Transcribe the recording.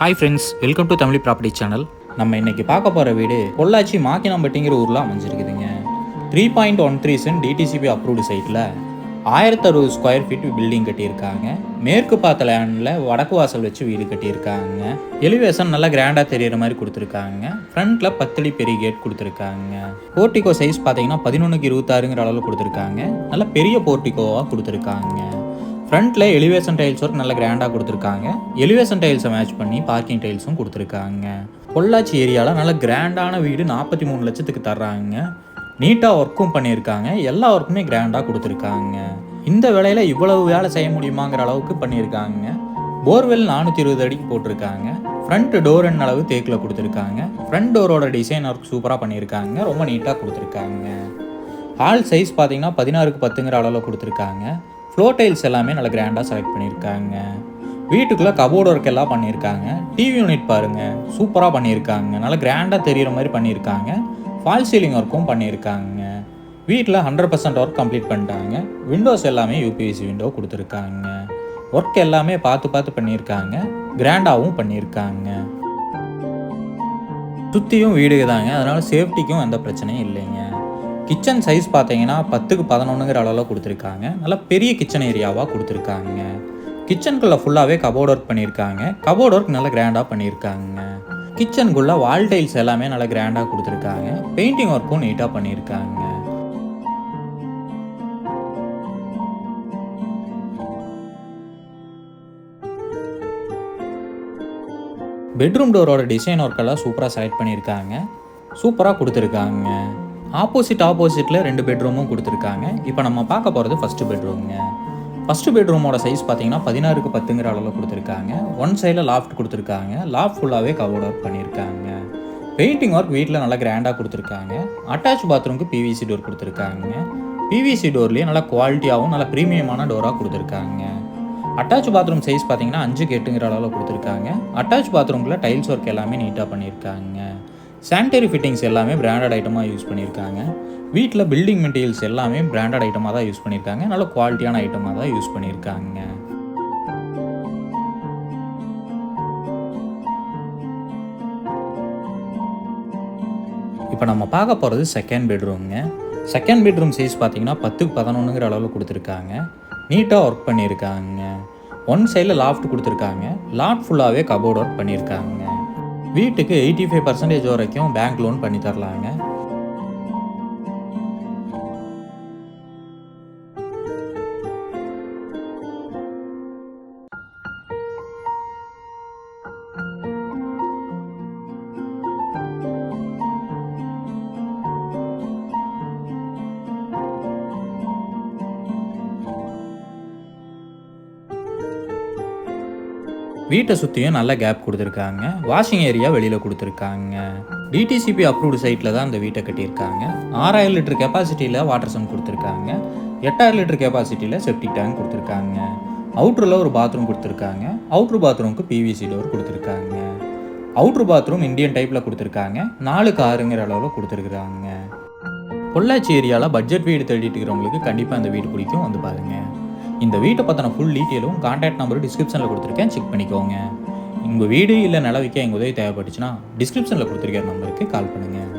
Hi friends welcome to Tamil property channel நம்ம இன்னைக்கு பார்க்க போகிற வீடு பொள்ளாச்சி மாக்கினம்பட்டிங்கிற ஊரில் அமைஞ்சிருக்குதுங்க. Three point one three cent DTCP approved சைட்டில் ஆயிரத்தி அறுபது ஸ்கொயர் ஃபீட் பில்டிங் கட்டியிருக்காங்க. மேற்கு பார்த்த லேண்டில் வடக்கு வாசல் வச்சு வீடு கட்டியிருக்காங்க. எலிவேஷன் நல்லா கிராண்டாக தெரியிற மாதிரி கொடுத்துருக்காங்க. ஃப்ரண்ட்டில் பத்தடி பெரிய கேட் கொடுத்துருக்காங்க. போர்ட்டிகோ சைஸ் பார்த்தீங்கன்னா பதினொன்றுக்கு இருபத்தாறுங்கிற அளவில் கொடுத்துருக்காங்க. நல்ல பெரிய போர்ட்டிகோவாக கொடுத்துருக்காங்க. ஃப்ரண்ட்டில் எலிவேஷன் டைல்ஸ் ஒர்க் நல்ல கிராண்டாக கொடுத்துருக்காங்க. எலிவேஷன் டைல்ஸை மேட்ச் பண்ணி பார்க்கிங் டைல்ஸும் கொடுத்துருக்காங்க. பொள்ளாச்சி ஏரியாவில் நல்ல கிராண்டான வீடு நாற்பத்தி மூணு லட்சத்துக்கு தர்றாங்க. நீட்டாக ஒர்க்கும் பண்ணியிருக்காங்க. எல்லா ஒர்க்குமே கிராண்டாக கொடுத்துருக்காங்க. இந்த வேலையில் இவ்வளவு வேலை செய்ய முடியுமாங்கிற அளவுக்கு பண்ணியிருக்காங்க. போர்வெல் நானூற்றி இருபது அடிக்கு போட்டிருக்காங்க. ஃப்ரண்ட் டோர் என்ன அளவு தேக்கில் கொடுத்துருக்காங்க. ஃப்ரண்ட் டோரோட டிசைன் ஒர்க் சூப்பராக பண்ணியிருக்காங்க. ரொம்ப நீட்டாக கொடுத்துருக்காங்க. ஹால் சைஸ் பார்த்தீங்கன்னா பதினாறுக்கு பத்துங்கிற அளவில் கொடுத்துருக்காங்க. ஃப்ளோர் டைல்ஸ் எல்லாமே நல்லா கிராண்டாக செலக்ட் பண்ணியிருக்காங்க. வீட்டுக்குள்ளே கபோர்டு ஒர்க் எல்லாம் பண்ணியிருக்காங்க. டிவி யூனிட் பாருங்கள் சூப்பராக பண்ணியிருக்காங்க. நல்லா கிராண்டாக தெரிகிற மாதிரி பண்ணியிருக்காங்க. ஃபால் சீலிங் ஒர்க்கும் பண்ணியிருக்காங்க. வீட்டில் ஹண்ட்ரட் பர்சன்ட் ஒர்க் கம்ப்ளீட் பண்ணிட்டாங்க. விண்டோஸ் எல்லாமே யூபிஎஸ்சி விண்டோ கொடுத்துருக்காங்க. ஒர்க் எல்லாமே பார்த்து பார்த்து பண்ணியிருக்காங்க. கிராண்டாகவும் பண்ணியிருக்காங்க. சுற்றியும் வீடு தாங்க. அதனால் சேஃப்டிக்கும் எந்த பிரச்சனையும் இல்லைங்க. கிச்சன் சைஸ் பார்த்தீங்கன்னா பத்துக்கு பதினொன்றுங்கிற அளவில் கொடுத்துருக்காங்க. நல்லா பெரிய கிச்சன் ஏரியாவாக கொடுத்துருக்காங்க. கிச்சனுக்குள்ளே ஃபுல்லாகவே கபோர்ட் ஒர்க் பண்ணியிருக்காங்க. கபோர்ட் ஒர்க் நல்லா கிராண்டாக பண்ணியிருக்காங்க. கிச்சனுக்குள்ளே வால் டைல்ஸ் எல்லாமே நல்லா கிராண்டாக கொடுத்துருக்காங்க. பெயிண்டிங் ஒர்க்கும் நீட்டாக பண்ணியிருக்காங்க. பெட்ரூம் டோரோட டிசைன் ஒர்க்கெல்லாம் சூப்பராக செலக்ட் பண்ணியிருக்காங்க. சூப்பராக கொடுத்துருக்காங்க. ஆப்போசிட் ஆப்போசிட்டில் ரெண்டு பெட்ரூமும் கொடுத்துருக்காங்க. இப்போ நம்ம பார்க்க போகிறது ஃபஸ்ட்டு பெட்ரூம்ங்க ஃபஸ்ட்டு பெட்ரூமோட சைஸ் பார்த்தீங்கன்னா பதினாறுக்கு பத்துங்கிற அளவில் கொடுத்துருக்காங்க. ஒன் சைடில் லாஃப்ட் கொடுத்துருக்காங்க. லாஃப்ட் ஃபுல்லாகவே கவர்ட் ஒர்க் பண்ணியிருக்காங்க பெயிண்டிங் ஒர்க் வீட்டில் நல்லா கிராண்டாக கொடுத்துருக்காங்க. அட்டாச் பாத்ரூமுக்கு பிவிசி டோர் கொடுத்துருக்காங்க. பிவிசி டோர்லேயே நல்லா குவாலிட்டியாகவும் நல்லா ப்ரீமியமான டோராக கொடுத்துருக்காங்க. அட்டாச் பாத்ரூம் சைஸ் பார்த்தீங்கன்னா அஞ்சுக்கு எட்டுங்கிற அளவில் கொடுத்துருக்காங்க. அட்டாச் பாத்ரூமில் டைல்ஸ் ஒர்க் எல்லாமே நீட்டாக பண்ணியிருக்காங்க சானிடரி ஃபிட்டிங்ஸ் எல்லாமே பிராண்டட் ஐட்டமாக யூஸ் பண்ணியிருக்காங்க. வீட்டில் பில்டிங் மெட்டீரியல்ஸ் எல்லாமே பிராண்டட் ஐட்டமாக தான் யூஸ் பண்ணியிருக்காங்க. நல்ல குவாலிட்டியான ஐட்டமாக தான் யூஸ் பண்ணியிருக்காங்க. இப்போ நம்ம பார்க்க போகிறது செகண்ட் பெட்ரூம்ங்க செகண்ட் பெட்ரூம் சைஸ் பார்த்தீங்கன்னா பத்துக்கு பதினொன்றுங்கிற அளவில் கொடுத்துருக்காங்க. நீட்டாக ஒர்க் பண்ணியிருக்காங்க. ஒன் சைடில் லாஃப்ட் கொடுத்துருக்காங்க. லாட் ஃபுல்லாகவே கபோர்ட் ஒர்க் பண்ணியிருக்காங்க. வீட்டுக்கு எயிட்டி ஃபைவ் பர்சன்டேஜ் வரைக்கும் பேங்க் லோன் பண்ணி தரலாங்க வீட்டை சுற்றியும் நல்ல கேப் கொடுத்துருக்காங்க. வாஷிங் ஏரியா வெளியில் கொடுத்துருக்காங்க. டிடிசிபி அப்ரூவ்டு சைட்டில் தான் அந்த வீட்டை கட்டியிருக்காங்க. ஆறாயிரம் லிட்டர் கெப்பாசிட்டியில் வாட்டர் சம் கொடுத்துருக்காங்க. எட்டாயிரம் லிட்டர் கெப்பாசிட்டியில் செப்டிக் டேங்க் கொடுத்துருக்காங்க. அவுட்ரில் ஒரு பாத்ரூம் கொடுத்துருக்காங்க. அவுட்ரு பாத்ரூமுக்கு பிவிசி டோர் கொடுத்துருக்காங்க. அவுட்ரு பாத்ரூம் இந்தியன் டைப்பில் கொடுத்துருக்காங்க. நாலு காருங்கிற அளவில் கொடுத்துருக்குறாங்க. பொள்ளாச்சி ஏரியாவில் பட்ஜெட் வீடு தேடிட்டு இருக்கிறவங்களுக்கு கண்டிப்பாக அந்த வீடு பிடிக்கும். வந்து பாருங்கள் இந்த வீட்டை பற்றின ஃபுல் டீட்டெயிலும் கான்டாக்ட் நம்பரும் டிஸ்கிரிப்ஷனில் கொடுத்துருக்கேன். செக் பண்ணிக்கோங்க. உங்கள் வீடு இல்லை நில விற்க எங்கள் உதவி தேவைப்பட்டுச்சுன்னா டிஸ்கிரிப்ஷனில் கொடுத்துருக்கிற நம்பருக்கு கால் பண்ணுங்கள்